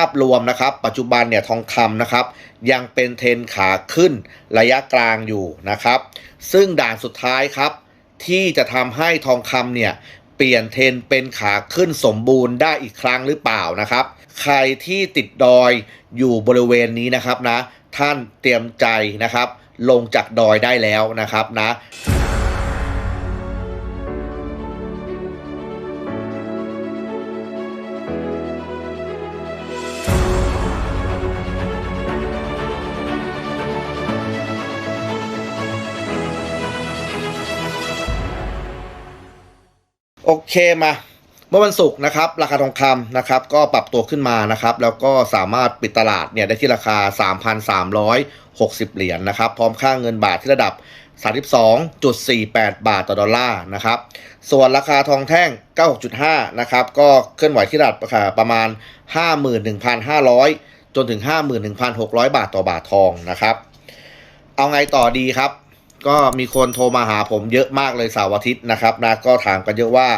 าพรวมนะครับ ปัจจุบันเนี่ยทองคำนะครับ ยังเป็นเทรนขาขึ้นระยะกลางอยู่นะครับ ซึ่งด่านสุดท้ายครับ ที่จะทำให้ทองคำเนี่ยเปลี่ยนเทรนเป็นขาขึ้นสมบูรณ์ได้อีกครั้งหรือเปล่านะครับ ใครที่ติดดอยอยู่บริเวณนี้นะครับนะ ท่านเตรียมใจนะครับ ลงจากดอยได้แล้วนะครับนะ เคมาเมื่อวันศุกร์นะครับราคาทองคำนะครับก็ปรับตัวขึ้นมานะครับแล้วก็สามารถปิดตลาดเนี่ยได้ที่ราคา 3,360 เหรียญนะครับพร้อมค่าเงินบาทที่ระดับ 32.48 บาทต่อดอลลาร์นะครับส่วนราคาทองแท่ง 96.5 นะครับก็เคลื่อนไหวที่ระดับราคาประมาณ 51,500 จนถึง 51,600 บาทต่อบาททองนะครับเอาไงต่อดีครับ ก็มีคนโทรมาหาผมเยอะมากเลยเสาร์อาทิตย์นะครับนะก็ถามกันเยอะว่า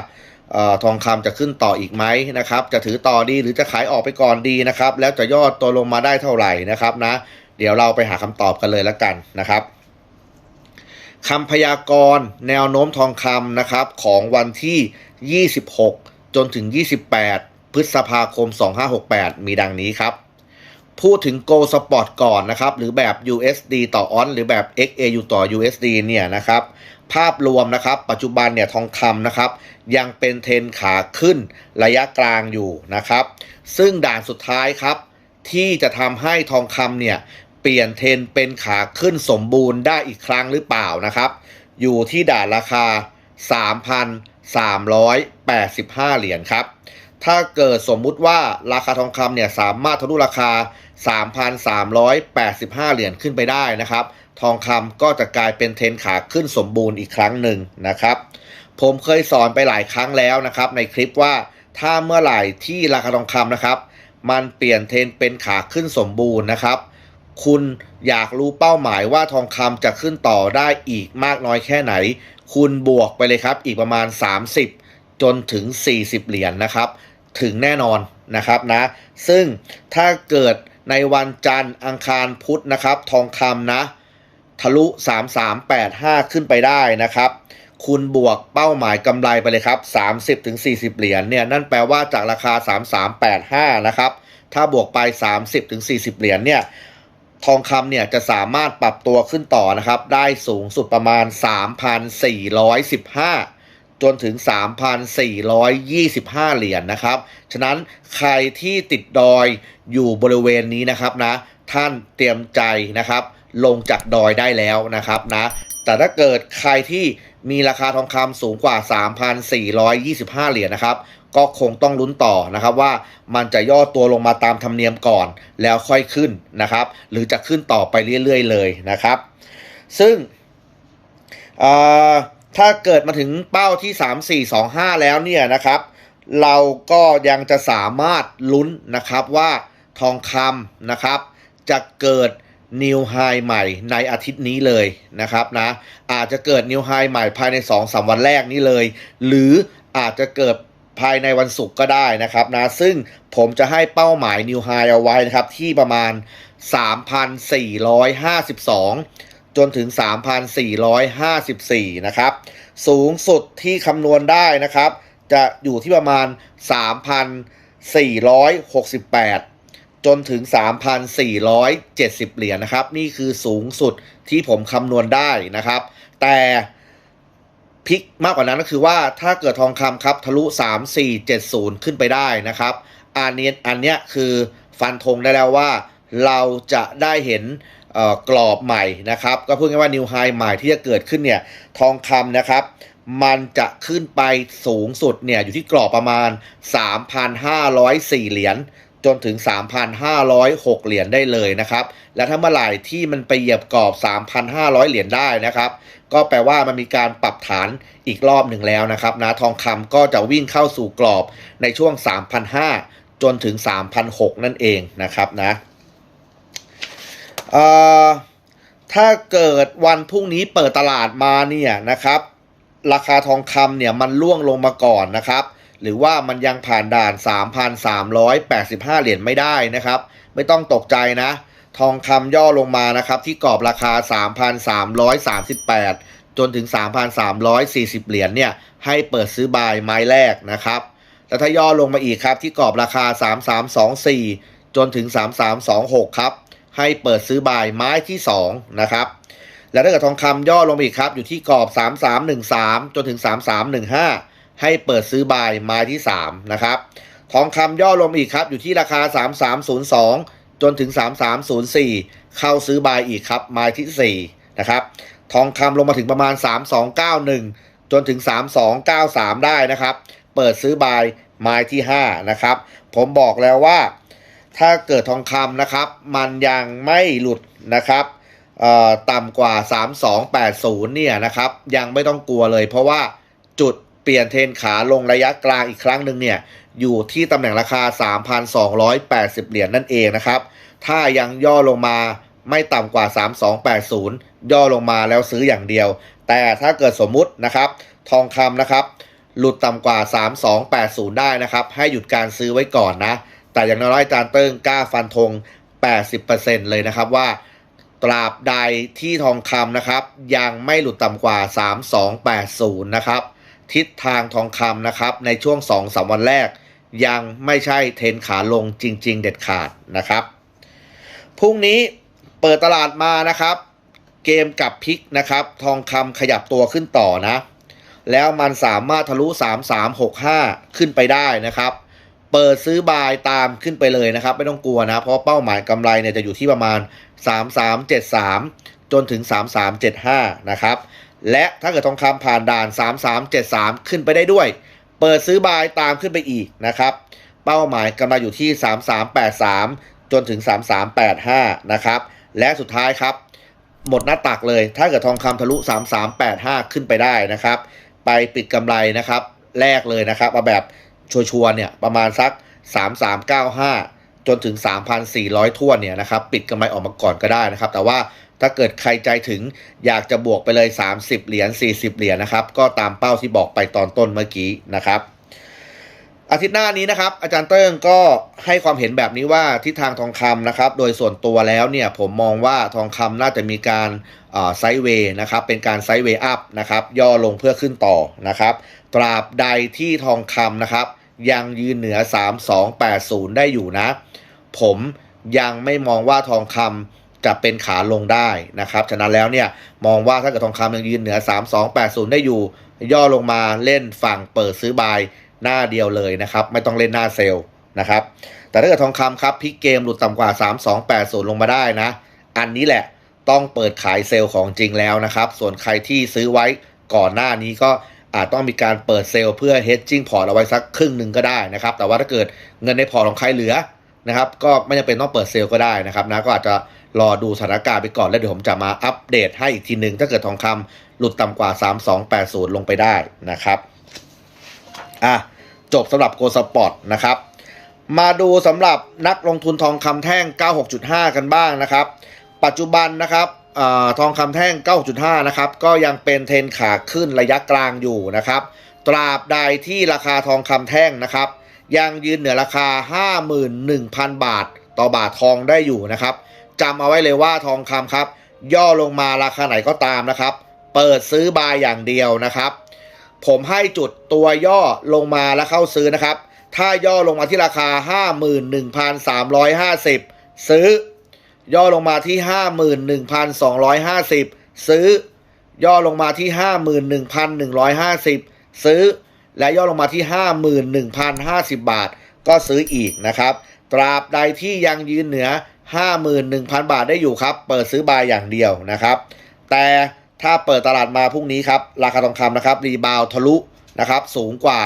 ออทองคำจะขึ้นต่ออีกไหมนะครับ จะถือต่อดีหรือจะขายออกไปก่อนดีนะครับ แล้วจะยอดตัวลงมาได้เท่าไหร่นะครับนะ เดี๋ยวเราไปหาคำตอบกันเลยแล้วกันนะครับคำพยากรณ์แนวโน้มทองคำนะครับของวันที่ 26 จนถึง 28 พฤษภาคม 2568 มีดังนี้ครับ พูดถึง Go Spot ก่อนนะครับ หรือแบบ USD ต่อออนหรือแบบ XAU ต่อ USD เนี่ยนะครับ ภาพรวมนะครับ ปัจจุบันเนี่ยทองคำนะครับ ยังเป็นเทรนขาขึ้นระยะกลางอยู่นะครับ ซึ่งด่านสุดท้ายครับ ที่จะทำให้ทองคำเนี่ยเปลี่ยนเทรนเป็นขาขึ้นสมบูรณ์ได้อีกครั้งหรือเปล่านะครับ อยู่ที่ด่านราคา 3,385 เหรียญครับ ถ้าเกิดสมมุติว่าราคาทองคำเนี่ยสามารถทะลุราคา3,385 เหรียญขึ้นไปได้นะครับ ทองคำก็จะกลายเป็นเทรนขาขึ้นสมบูรณ์อีกครั้งหนึ่งนะครับ ผมเคยสอนไปหลายครั้งแล้วนะครับ ในคลิปว่าถ้าเมื่อไหร่ที่ราคาทองคำนะครับ มันเปลี่ยนเทรนเป็นขาขึ้นสมบูรณ์นะครับ คุณอยากรู้เป้าหมายว่าทองคำจะขึ้นต่อได้อีกมากน้อยแค่ไหน คุณบวกไปเลยครับอีกประมาณ 30 จนถึง 40 เหรียญนะครับ ถึงแน่นอนนะครับนะ ซึ่งถ้าเกิด ในวันจันทร์อังคารพุธนะครับ ทองคำนะ ทะลุ 3385 ขึ้นไปได้นะครับ คุณบวกเป้าหมายกำไรไปเลยครับ 30ถึง40 เหรียญเนี่ยนั่นแปลว่าจากราคา 3385 นะครับ ถ้าบวกไป 30ถึง40 เหรียญเนี่ยทองคำเนี่ยจะสามารถปรับตัวขึ้นต่อนะครับ ได้สูงสุดประมาณ 3,415 จนถึง 3,425 เหรียญนะครับ ฉะนั้นใครที่ติดดอยอยู่บริเวณนี้นะครับนะ ท่านเตรียมใจนะครับ ลงจากดอยได้แล้วนะครับนะ แต่ถ้าเกิดใครที่มีราคาทองคำสูงกว่า 3,425 เหรียญนะครับ ก็คงต้องลุ้นต่อนะครับว่ามันจะย่อตัวลงมาตามธรรมเนียมก่อนแล้วค่อยขึ้นนะครับ หรือจะขึ้นต่อไปเรื่อยๆเลยนะครับ ซึ่งเอ่อ ถ้าเกิดมาถึงเป้าที่ 3425 แล้วเนี่ยนะครับ เราก็ยังจะสามารถลุ้นนะครับว่าทองคำนะครับ จะเกิดนิวไฮใหม่ในอาทิตย์นี้เลยนะครับนะอาจจะเกิดนิวไฮใหม่ภายใน2-3วันแรกนี้เลย หรืออาจจะเกิดภายในวันศุกร์ก็ได้นะครับนะซึ่งผมจะให้เป้าหมายนิวไฮเอาไว้นะครับที่ประมาณ 3,452 จนถึง 3,454 นะครับ สูงสุดที่คำนวณได้นะครับ จะอยู่ที่ประมาณ 3,468 จนถึง 3,470 เหรียญนะครับ นี่คือสูงสุดที่ผมคำนวณได้นะครับ แต่พลิกมากกว่านั้นก็คือว่าถ้าเกิดทองคำครับทะลุ 3470 ขึ้นไปได้นะครับอันนี้อันเนี้ยคือฟันธงได้แล้วว่าเราจะได้เห็น กรอบใหม่นะครับ ก็พูดง่ายว่านิวไฮใหม่ที่จะเกิดขึ้นเนี่ยทองคำนะครับ มันจะขึ้นไปสูงสุดเนี่ยอยู่ที่กรอบประมาณ 3,504 เหรียญจนถึง 3,506 เหรียญได้เลยนะครับ และถ้าเมื่อไหร่ที่มันไปเหยียบกรอบ 3,500 เหรียญได้นะครับ ก็แปลว่ามันมีการปรับฐานอีกรอบหนึ่งแล้วนะครับนะทองคำก็จะวิ่งเข้าสู่กรอบในช่วง 3,500 จนถึง3,600นั่นเองนะครับนะ ถ้าเกิดวันพรุ่งนี้เปิดตลาดมาเนี่ยนะครับ ราคาทองคำเนี่ยมันล่วงลงมาก่อนนะครับ หรือว่ามันยังผ่านด่าน 3,385 เหรียญไม่ได้นะครับ ไม่ต้องตกใจนะ ทองคำย่อลงมานะครับ ที่กรอบราคา 3,338 จนถึง 3,340 เหรียญเนี่ย ให้เปิดซื้อบายไม้แรกนะครับแล้วถ้าย่อลงมาอีกครับที่กรอบราคา 3324 จนถึง 3326 ครับ ให้เปิดซื้อบายไม้ที่ 2 นะครับ แล้วถ้าเกิดทองคำย่อลงอีกครับ อยู่ที่กรอบ 3313 จนถึง 3315 ให้เปิดซื้อบายไม้ที่ 3 นะครับ ทองคำย่อลงอีกครับ อยู่ที่ราคา 3302 จนถึง 3304 เข้าซื้อบายอีกครับไม้ที่ 4 นะครับ ทองคำลงมาถึงประมาณ 3291 จนถึง 3293 ได้นะครับ เปิดซื้อบายไม้ที่ 5 นะครับ ผมบอกแล้วว่า ถ้าเกิดทองคำนะครับ มันยังไม่หลุดนะครับต่ำกว่า 3280 เนี่ยนะครับ ยังไม่ต้องกลัวเลย เพราะว่าจุดเปลี่ยนเทนขาลงระยะกลางอีกครั้งหนึ่งเนี่ย อยู่ที่ตำแหน่งราคา 3,280 เหรียญนั่นเองนะครับ ถ้ายังย่อลงมาไม่ต่ำกว่า 3280 ย่อลงมาแล้วซื้ออย่างเดียว แต่ถ้าเกิดสมมุตินะครับ ทองคำนะครับ หลุดต่ำกว่า 3280 ได้นะครับ ให้หยุดการซื้อไว้ก่อนนะ แต่อย่างน้อยอาจารย์เติ้งกล้าฟันธง 80%เลยนะครับว่าตราบใดที่ทองคำนะครับ ยังไม่หลุดต่ำกว่า 3280 นะครับ ทิศทางทองคำนะครับ ในช่วง 2-3วันแรก ยังไม่ใช่เทนขาลงจริง ๆ เด็ดขาดนะครับ พรุ่งนี้เปิดตลาดมานะครับ เกมกับพลิกนะครับ ทองคำขยับตัวขึ้นต่อนะ แล้วมันสามารถทะลุ 3365 ขึ้นไปได้นะครับ เปิดซื้อบายตามขึ้นไปเลยนะครับ ไม่ต้องกลัวนะ เพราะเป้าหมายกำไรเนี่ยจะอยู่ที่ประมาณ 3373 จนถึง 3375 นะครับ และถ้าเกิดทองคำผ่านด่าน 3373 ขึ้นไปได้ด้วย เปิดซื้อบายตามขึ้นไปอีกนะครับ เป้าหมายกำไรอยู่ที่ 3383 จนถึง 3385 นะครับ และสุดท้ายครับหมดหน้าตักเลย ถ้าเกิดทองคำทะลุ 3385 ขึ้นไปได้นะครับ ไปปิดกำไรนะครับ แรกเลยนะครับเอาแบบ ชัวร์ๆเนี่ยประมาณสัก 3395 จนถึง 3,400 ทั่วนเนี่ยนะครับปิดกำไรออกมาก่อนก็ได้นะครับ แต่ว่าถ้าเกิดใครใจถึงอยากจะบวกไปเลย 30 เหรียญ40 เหรียญนะครับ ก็ตามเป้าที่บอกไปตอนต้นเมื่อกี้นะครับ อาทิตย์หน้านี้นะครับ อาจารย์เติ้งก็ให้ความเห็นแบบนี้ว่าทิศทางทองคำนะครับ โดยส่วนตัวแล้วเนี่ยผมมองว่าทองคำน่าจะมีการไซด์เวย์นะครับเป็นการไซด์เวย์อัพนะครับย่อลงเพื่อขึ้นต่อนะครับ ตราบใดที่ทองคำนะครับ ยังยืนเหนือ 3280 ได้อยู่นะ ผมยังไม่มองว่าทองคำจะเป็นขาลงได้นะครับ ฉะนั้นแล้วเนี่ยมองว่าถ้าเกิดทองคำยังยืนเหนือ 3280 ได้อยู่ ย่อลงมาเล่นฝั่งเปิดซื้อบายหน้าเดียวเลยนะครับ ไม่ต้องเล่นหน้าเซลล์นะครับ แต่ถ้าเกิดทองคำครับพลิกเกมหลุดต่ำกว่า 3280 ลงมาได้นะ อันนี้แหละต้องเปิดขายเซลล์ของจริงแล้วนะครับ ส่วนใครที่ซื้อไว้ก่อนหน้านี้ก็ อาจต้องมีการเปิดเซลล์เพื่อ hedging พอร์ตเอาไว้สักครึ่งหนึ่งก็ได้นะครับ แต่ว่าถ้าเกิดเงินในพอร์ตของใครเหลือนะครับ ก็ไม่จำเป็นต้องเปิดเซลล์ก็ได้นะครับนะก็อาจจะรอดูสถานการณ์ไปก่อนแล้วเดี๋ยวผมจะมาอัปเดตให้อีกทีหนึ่งถ้าเกิดทองคำหลุดต่ำกว่า 3280 ลงไปได้นะครับอะจบสำหรับโกลสปอร์ตนะครับมาดูสำหรับนักลงทุนทองคำแท่ง 96.5 กันบ้างนะครับ ปัจจุบันนะครับ ทองคำแท่ง 9.5 นะครับ ก็ยังเป็นเทรนขาขึ้นระยะกลางอยู่นะครับ ตราบใดที่ราคาทองคำแท่งนะครับ ยังยืนเหนือราคา 51,000 บาท ต่อบาททองได้อยู่นะครับจำเอาไว้เลยว่าทองคำครับ ย่อลงมาราคาไหนก็ตามนะครับ เปิดซื้อบายอย่างเดียวนะครับ ผมให้จุดตัวย่อลงมาแล้วเข้าซื้อนะครับ ถ้าย่อลงมาที่ราคา 51,350 ซื้อ ย่อลงมาที่ 51,250 ซื้อ ย่อลงมาที่ 51,150 ซื้อ และย่อลงมาที่ 51,050 บาท ก็ซื้ออีกนะครับ ตราบใดที่ยังยืนเหนือ 51,000 บาทได้อยู่ครับ เปิดซื้อบายอย่างเดียวนะครับ แต่ถ้าเปิดตลาดมาพรุ่งนี้ครับ ราคาทองคำนะครับ รีบาวทะลุนะครับ สูงกว่า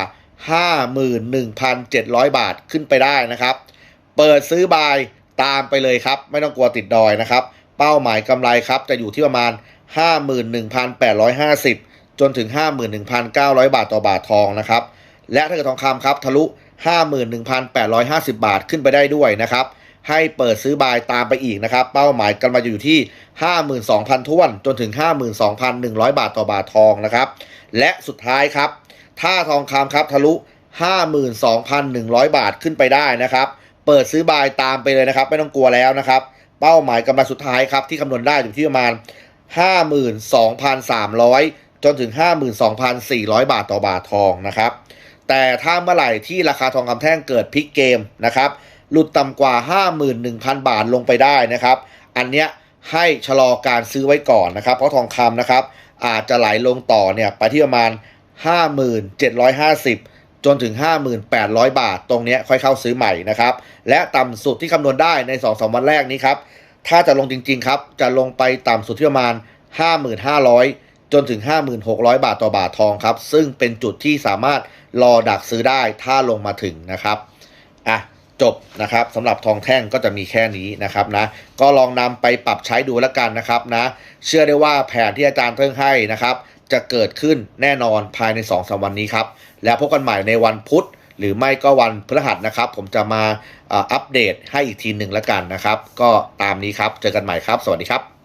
51,700 บาทขึ้นไปได้นะครับ เปิดซื้อบาย ตามไปเลยครับ ไม่ต้องกลัวติดดอยนะครับ เป้าหมายกำไรครับ จะอยู่ที่ประมาณ 51,850 จนถึง 51,900 บาทต่อบาททองนะครับ และถ้าเกิดทองคำครับทะลุ 51,850 บาทขึ้นไปได้ด้วยนะครับ ให้เปิดซื้อบายตามไปอีกนะครับ เป้าหมายกำไรจะอยู่ที่ 52,000ท้วน จนถึง 52,100 บาทต่อบาททองนะครับ และสุดท้ายครับ ถ้าทองคำครับทะลุ 52,100 บาทขึ้นไปได้นะครับ เปิดซื้อบายตามไปเลยนะครับ ไม่ต้องกลัวแล้วนะครับ เป้าหมายกำไรสุดท้ายครับที่คำนวณได้อยู่ที่ประมาณ 52,300 จนถึง 52,400 บาทต่อบาททองนะครับ แต่ถ้าเมื่อไหร่ที่ราคาทองคำแท่งเกิดพลิกเกมนะครับหลุดต่ำกว่า 51,000 บาทลงไปได้นะครับ อันเนี้ยให้ชะลอการซื้อไว้ก่อนนะครับ เพราะทองคำนะครับอาจจะไหลลงต่อเนี่ยไปที่ประมาณ 5750 จนถึง 5800 บาท ตรงนี้ค่อยเข้าซื้อใหม่นะครับ และต่ำสุดที่คำนวณได้ใน 2-3 วันแรกนี้ครับ ถ้าจะลงจริง ๆ ครับ จะลงไปต่ำสุดที่ประมาณ 55,000 จนถึง 56,000 บาทต่อบาททองครับ ซึ่งเป็นจุดที่สามารถรอดักซื้อได้ถ้าลงมาถึงนะครับอะจบนะครับสำหรับทองแท่งก็จะมีแค่นี้นะครับนะก็ลองนำไปปรับใช้ดูแล้วกันนะครับนะเชื่อได้ว่าแผนที่อาจารย์เพิ่งให้นะครับ จะเกิดขึ้นแน่นอนภายใน2อสวันนี้ครับ แล้วพบกันใหม่ในวันพุธ หรือไม่ก็วันพฤหัสนะครับ ผมจะมาอัปเดตให้อีกทีหนึ่งแล้วกันนะครับ ก็ตามนี้ครับ เจอกันใหม่ครับ สวัสดีครับ